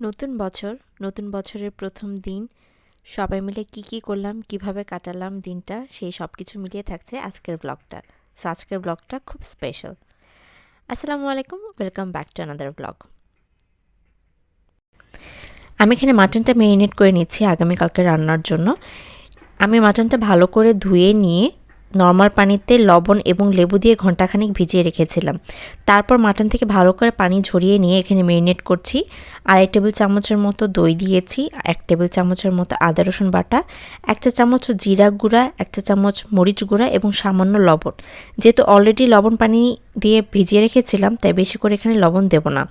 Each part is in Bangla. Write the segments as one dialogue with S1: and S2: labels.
S1: নতুন বছর, নতুন বছরের প্রথম দিন। সবাই মিলে কি কি করলাম, কীভাবে কাটালাম দিনটা, সেই সব কিছু মিলিয়ে থাকছে আজকের ব্লগটা সো আজকের ব্লগটা খুব স্পেশাল আসসালামু আলাইকুম welcome back to another blog আমি এখানে মাটনটা মেরিনেট করে নিচ্ছি আগামীকালকে রান্নার জন্য। আমি মাটনটা ভালো করে ধুয়ে নিয়ে নর্মাল পানিতে লবণ এবং লেবু দিয়ে ঘন্টাখানিক ভিজিয়ে রেখেছিলাম। তারপর মাটন থেকে ভালো করে পানি ঝরিয়ে নিয়ে এখানে মেরিনেট করছি। আড়াই টেবিল চামচের মতো দই দিয়েছি, এক টেবিল চামচের মতো আদা, রসুন বাটা, এক চা চামচ জিরা গুঁড়া, এক চা চামচ মরিচ গুঁড়া এবং সামান্য লবণ। যেহেতু অলরেডি লবণ পানি দিয়ে ভিজিয়ে রেখেছিলাম, তাই বেশি করে এখানে লবণ দেব না।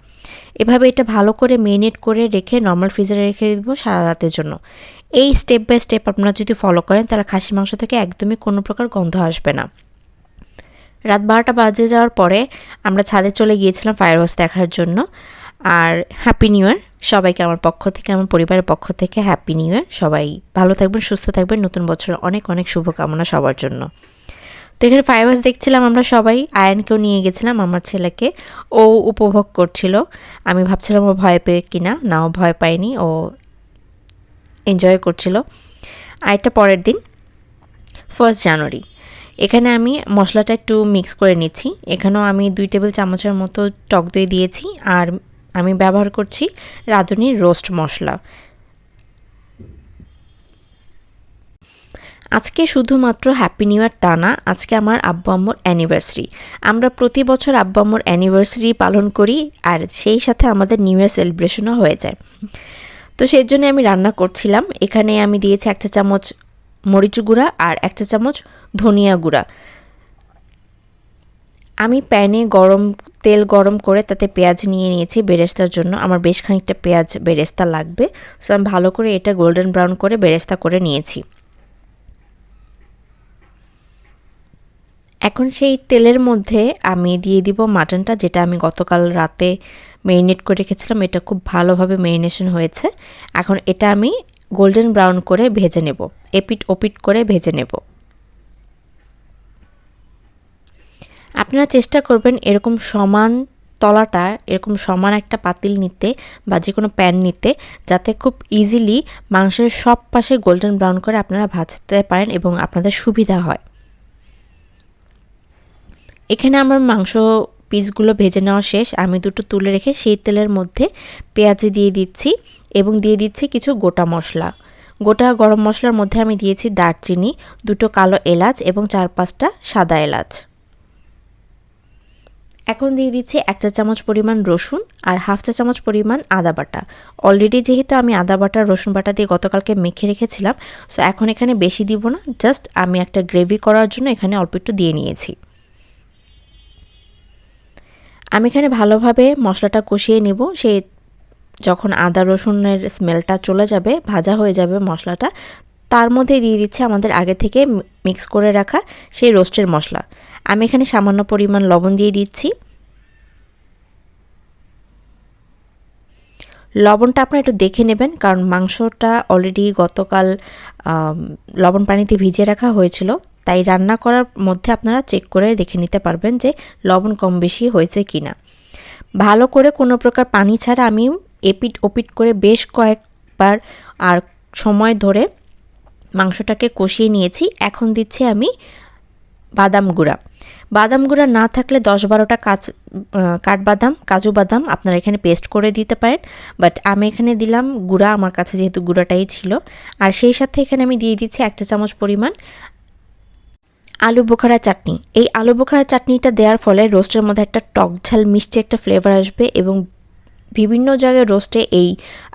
S1: এভাবে এটা ভালো করে মেরিনেট করে রেখে নর্মাল ফ্রিজে রেখে দেবো সারা রাতের জন্য। এই স্টেপ বাই স্টেপ আপনারা যদি ফলো করেন, তাহলে খাসি মাংস থেকে একদমই কোনো প্রকার গন্ধ আসবে না। রাত বারোটা বাজে যাওয়ার পরে আমরা ছাদে চলে গিয়েছিলাম ফায়ার হাউস দেখার জন্য। আর হ্যাপি নিউ ইয়ার সবাইকে আমার পক্ষ থেকে, আমার পরিবারের পক্ষ থেকে হ্যাপি নিউ ইয়ার সবাই ভালো থাকবেন, সুস্থ থাকবেন। নতুন বছর অনেক অনেক শুভকামনা সবার জন্য। তো এখানে ফায়ার হাউস দেখছিলাম আমরা সবাই। আয়নকেও নিয়ে গেছিলাম, আমার ছেলেকে। ও উপভোগ করছিল। আমি ভাবছিলাম ও ভয় পেয়ে কিনা, না, ও ভয় পায়নি। ও এনজয় করছিল। আর একটা পরের দিন ফার্স্ট জানুয়ারি এখানে আমি মশলাটা একটু মিক্স করে নিচ্ছি। এখানেও আমি দুই টেবিল চামচের মতো টক দই দিয়েছি আর আমি ব্যবহার করছি রাঁধুনির রোস্ট মশলা। আজকে শুধুমাত্র হ্যাপি নিউ ইয়ার তা না, আজকে আমার আব্বু আম্মুর অ্যানিভার্সারি আমরা প্রতি বছর আব্বু আম্মুর অ্যানিভার্সারি পালন করি আর সেই সাথে আমাদের নিউ ইয়ার সেলিব্রেশনও হয়ে যায়। তো সেই জন্য আমি রান্না করছিলাম। এখানে আমি দিয়েছি একটা চামচ মরিচ গুঁড়া আর একটা চামচ ধনিয়া গুঁড়া। আমি প্যানে গরম, তেল গরম করে তাতে পেঁয়াজ নিয়ে নিয়েছি বেরেস্তার জন্য। আমার বেশ খানিকটা পেঁয়াজ বেরেস্তা লাগবে। সো আমি ভালো করে এটা গোল্ডেন ব্রাউন করে বেরেস্তা করে নিয়েছি। এখন সেই তেলের মধ্যে আমি দিয়ে দিব মাটনটা, যেটা আমি গতকাল রাতে মেরিনেট করে রেখেছিলাম। এটা খুব ভালোভাবে মেরিনেশন হয়েছে। এখন এটা আমি গোল্ডেন ব্রাউন করে ভেজে নেব। এপিট ওপিট করে ভেজে নেব। আপনারা চেষ্টা করবেন এরকম সমান তলাটা, এরকম সমান একটা পাতিল নিতে বা যে কোনো প্যান নিতে, যাতে খুব ইজিলি মাংসের সব পাশে গোল্ডেন ব্রাউন করে আপনারা ভাজতে পারেন এবং আপনাদের সুবিধা হয়। এখানে আমার মাংস পিসগুলো ভেজে নেওয়া শেষ, আমি দুটো তুলে রেখে সেই তেলের মধ্যে পেঁয়াজি দিয়ে দিচ্ছি এবং দিয়ে দিচ্ছি কিছু গোটা মশলা। গোটা গরম মশলার মধ্যে আমি দিয়েছি দারচিনি, দুটো কালো এলাচ এবং চার পাঁচটা সাদা এলাচ। এখন দিয়ে দিচ্ছি এক চা চামচ পরিমাণ রসুন আর হাফ চা চামচ পরিমাণ আদা বাটা। অলরেডি যেহেতু আমি আদা বাটা, রসুন বাটা দিয়ে গতকালকে মেখে রেখেছিলাম সো এখন এখানে বেশি দিব না জাস্ট আমি একটা গ্রেভি করার জন্য এখানে অল্প একটু দিয়ে নিয়েছি। আমি এখানে ভালোভাবে মশলাটা কষিয়ে নেব। সেই যখন আদা রসুনের স্মেলটা চলে যাবে, ভাজা হয়ে যাবে মশলাটা, তার মধ্যে দিয়ে দিচ্ছে আমাদের আগে থেকে মিক্স করে রাখা সেই রোস্টের মশলা। আমি এখানে সামান্য পরিমাণ লবণ দিয়ে দিচ্ছি। লবণটা আপনারা একটু দেখে নেবেন, কারণ মাংসটা অলরেডি গতকাল লবণ পানিতে ভিজিয়ে রাখা হয়েছিল। তাই রান্না করার মধ্যে আপনারা চেক করে দেখে নিতে পারবেন যে লবণ কম বেশি হয়েছে কি না ভালো করে কোনো প্রকার পানি ছাড়া আমি এপিট ওপিট করে বেশ কয়েকবার আর সময় ধরে মাংসটাকে কষিয়ে নিয়েছি। এখন দিচ্ছি আমি বাদাম গুঁড়া। বাদাম গুঁড়া না থাকলে দশ বারোটা কাচ কাঠবাদাম, কাজু বাদাম আপনারা এখানে পেস্ট করে দিতে পারেন। বাট আমি এখানে দিলাম গুঁড়া, আমার কাছে যেহেতু গুঁড়াটাই ছিল। আর সেই সাথে এখানে আমি দিয়ে দিচ্ছি একটা চামচ পরিমাণ আলু বোখারা চাটনি। এই আলু বোখারা চাটনিটা দেওয়ার ফলে রোস্টের মধ্যে একটা টক ঝাল, মিষ্টি একটা ফ্লেভার আসবে এবং বিভিন্ন জায়গায় রোস্টে এই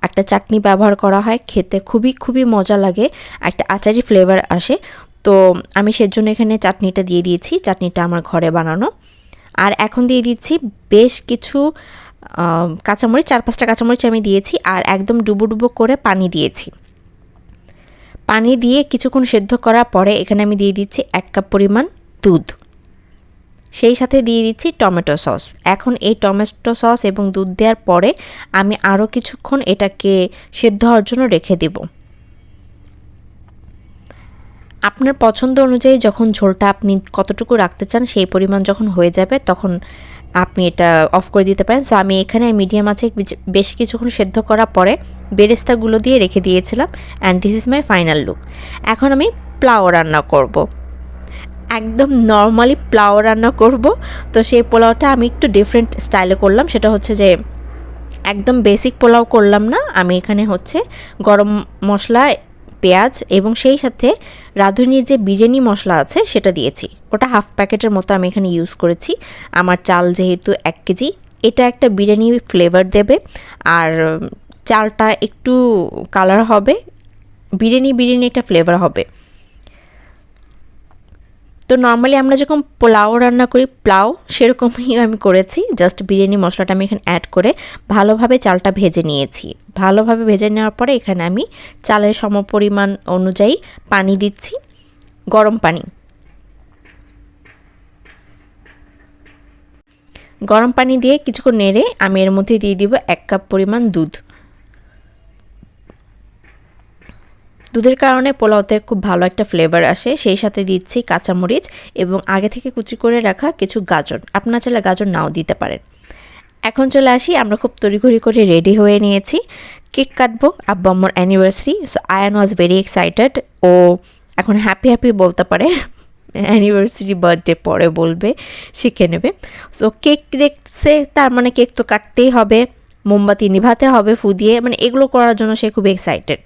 S1: একটা চাটনি ব্যবহার করা হয়। খেতে খুবই খুবই মজা লাগে, একটা আচারি ফ্লেভার আসে। তো আমি সেজন্য এখানে চাটনিটা দিয়ে দিয়েছি, চাটনিটা আমার ঘরে বানানো। আর এখন দিয়ে দিচ্ছি বেশ কিছু কাঁচামরিচ, চার পাঁচটা কাঁচামরিচ আমি দিয়েছি আর একদম ডুবো ডুবো করে পানি দিয়েছি। পানি দিয়ে কিছুক্ষণ সেদ্ধ করার পরে এখানে আমি দিয়ে দিচ্ছি এক কাপ পরিমাণ দুধ। সেই সাথে দিয়ে দিচ্ছি টমেটো সস। এখন এই টমেটো সস এবং দুধ দেওয়ার পরে আমি আরও কিছুক্ষণ এটাকে সেদ্ধ হওয়ার জন্য রেখে দেব। আপনার পছন্দ অনুযায়ী যখন ঝোলটা আপনি কতটুকু রাখতে চান সেই পরিমাণ যখন হয়ে যাবে তখন আপনি এটা অফ করে দিতে পারেন। সো আমি এখানে মিডিয়াম আছে, বেশ কিছুক্ষণ সেদ্ধ করার পরে বেরেস্তাগুলো দিয়ে রেখে দিয়েছিলাম and this is my final look এখন আমি প্লাও রান্না করব। একদম নর্মালি প্লাও রান্না করব। তো সেই পোলাওটা আমি একটু ডিফারেন্ট স্টাইলে করলাম। সেটা হচ্ছে যে একদম বেসিক পোলাও করলাম না। আমি এখানে হচ্ছে গরম মশলা, পেঁয়াজ এবং সেই সাথে রাঁধুনির যে বিরিয়ানি মশলা আছে, সেটা দিয়েছি। ওটা হাফ প্যাকেটের মতো আমি এখানে ইউজ করেছি। আমার চাল যেহেতু এক কেজি, এটা একটা বিরিয়ানি ফ্লেভার দেবে। আর চালটা একটু কালার হবে, বিরিয়ানি বিরিয়ানি একটা ফ্লেভার হবে। তো নর্মালি আমরা যখন পোলাও রান্না করি, প্লাও সেরকমই আমি করেছি জাস্ট বিরিয়ানি মশলাটা আমি এখানে অ্যাড করে ভালোভাবে চালটা ভেজে নিয়েছি। ভালোভাবে ভেজে নেওয়ার পরে এখানে আমি চালের সমপরিমাণ অনুযায়ী পানি দিচ্ছি, গরম পানি। গরম পানি দিয়ে কিছুক্ষণ নেড়ে আমি এর মধ্যে দিয়ে দিব এক কাপ পরিমাণ দুধ। দুধের কারণে পোলাওতে খুব ভালো একটা ফ্লেভার আসে। সেই সাথে দিচ্ছি কাঁচামরিচ এবং আগে থেকে কুচি করে রাখা কিছু গাজর। আপনার চাইলে গাজর নাও দিতে পারেন। এখন চলে আসি, আমরা খুব তড়িঘড়ি করে রেডি হয়ে নিয়েছি। কেক কাটবো, আব্বা আম্মর anniversary so Ayaan was very excited ও এখন হ্যাপি হ্যাপি বলতে পারে। অ্যানিভার্সারি বার্থডে পরে বলবে, শিখে নেবে। সো কেক দেখছে, তার মানে কেক তো কাটতেই হবে, মোমবাতি নিভাতে হবে, ফু দিয়ে মানে এগুলো করার জন্য সে খুব এক্সাইটেড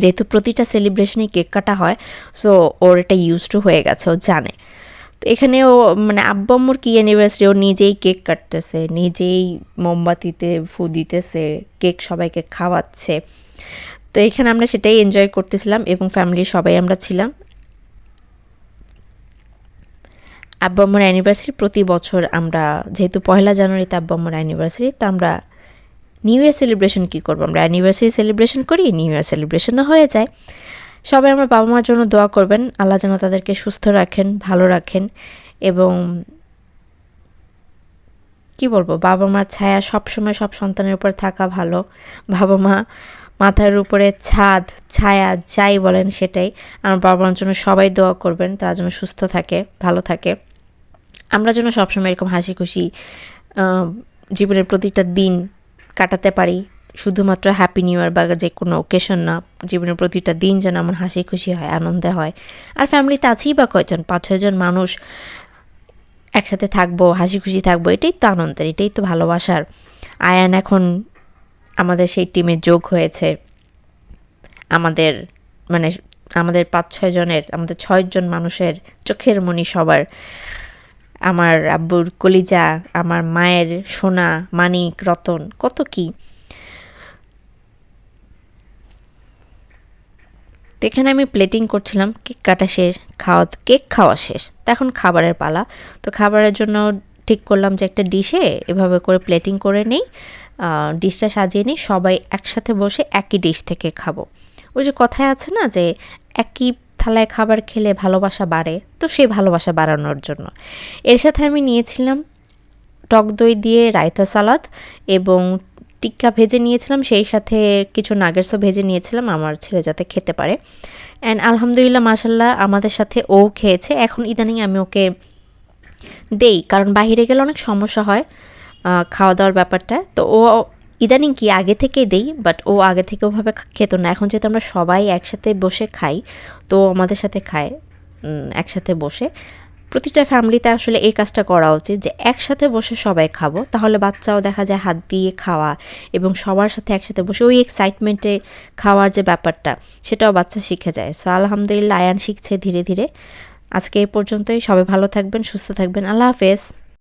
S1: যেহেতু প্রতিটা সেলিব্রেশনে কেক কাটা হয় সো ওর এটা ইউজ টু হয়ে গেছে, ও জানে। তো এখানে ও মানে আব্বাম্মুর কি অ্যানিভার্সারি ও নিজেই কেক কাটতেছে, নিজেই মোমবাতিতে ফু দিতেছে কেক সবাইকে খাওয়াচ্ছে। তো এখানে আমরা সেটাই এনজয় করতেছিলাম এবং ফ্যামিলির সবাই আমরা ছিলাম। আব্বাম্মুর অ্যানিভার্সারি প্রতি বছর আমরা, যেহেতু পয়লা জানুয়ারিতে আব্বাম্মুর অ্যানিভার্সারি তো আমরা নিউ ইয়ার সেলিব্রেশন কী করব? আমরা অ্যানিভার্সারি সেলিব্রেশন করি নিউ ইয়ার সেলিব্রেশনও হয়ে যায়। সবাই আমার বাবা মার জন্য দোয়া করবেন। আল্লাহ যেন তাদেরকে সুস্থ রাখেন, ভালো রাখেন এবং কি বলব? বাবা মার ছায়া সব সময় সব সন্তানের উপর থাকা ভালো। বাবা মা মাথার উপরে ছাদ, ছায়া, যাই বলেন সেটাই। আমার বাবা মার জন্য সবাই দোয়া করবেন, তারা যেন সুস্থ থাকে, ভালো থাকে। আমরা যেন সবসময় এরকম হাসি খুশি জীবনের প্রতিটা দিন কাটাতে পারি, শুধুমাত্র হ্যাপি নিউ ইয়ার বা যে কোনো ওকেশন না, জীবনের প্রতিটা দিন যেন আমার হাসি খুশি হয়, আনন্দে হয়। আর ফ্যামিলিতে আছেই বা কয়জন? পাঁচ ছয়জন মানুষ একসাথে থাকব হাসি খুশি থাকব, এটাই তো আনন্দের, এটাই তো ভালোবাসার। আয়ান এখন আমাদের সেই টিমে যোগ হয়েছে। আমাদের মানে আমাদের পাঁচ, ছয় জনের, আমাদের ছয়জন মানুষের চোখের মনি সবার। আমার আব্বুর কলিজা, আমার মায়ের সোনা, মানিক, রতন, কত কি। এখানে আমি প্লেটিং করছিলাম, কেক কাটা শেষ, খাওয়া কেক খাওয়া শেষ। তো এখন খাবারের পালা। তো খাবারের জন্য ঠিক করলাম যে একটা ডিশে এভাবে করে প্লেটিং করে নেই ডিশটা সাজিয়ে নিই, সবাই একসাথে বসে একই ডিশ থেকে খাব। ওই যে কথায় আছে না যে, একই থালায় খাবার খেলে ভালোবাসা বাড়ে, তো সেই ভালোবাসা বাড়ানোর জন্য। এর সাথে আমি নিয়েছিলাম টক দই দিয়ে রায়তা সালাদ এবং টিক্কা ভেজে নিয়েছিলাম, সেই সাথে কিছু নাগেটসও ভেজে নিয়েছিলাম, আমার ছেলে যাতে খেতে পারে। অ্যান্ড আলহামদুলিল্লাহ মাসাল্লাহ আমাদের সাথে ও খেয়েছে। এখন ইদানিং আমি ওকে দেই, কারণ বাহিরে গেলে অনেক সমস্যা হয় খাওয়া দাওয়ার ব্যাপারটা। তো ও ইদানিং কি আগে থেকেই দেই বাট ও আগে থেকে ওভাবে খেত না। এখন যেহেতু আমরা সবাই একসাথে বসে খাই, তো আমাদের সাথে খায় একসাথে বসে। প্রতিটা ফ্যামিলিতে আসলে এই কাজটা করা উচিত যে একসাথে বসে সবাই খাব। তাহলে বাচ্চাও দেখা যায় হাত দিয়ে খাওয়া এবং সবার সাথে একসাথে বসে ওই এক্সাইটমেন্টে খাওয়ার যে ব্যাপারটা, সেটাও বাচ্চা শিখে যায়। সো আলহামদুলিল্লাহ, আয়ান শিখছে ধীরে ধীরে। আজকে এই পর্যন্তই। সবাই ভালো থাকবেন, সুস্থ থাকবেন। আল্লাহ হাফেজ।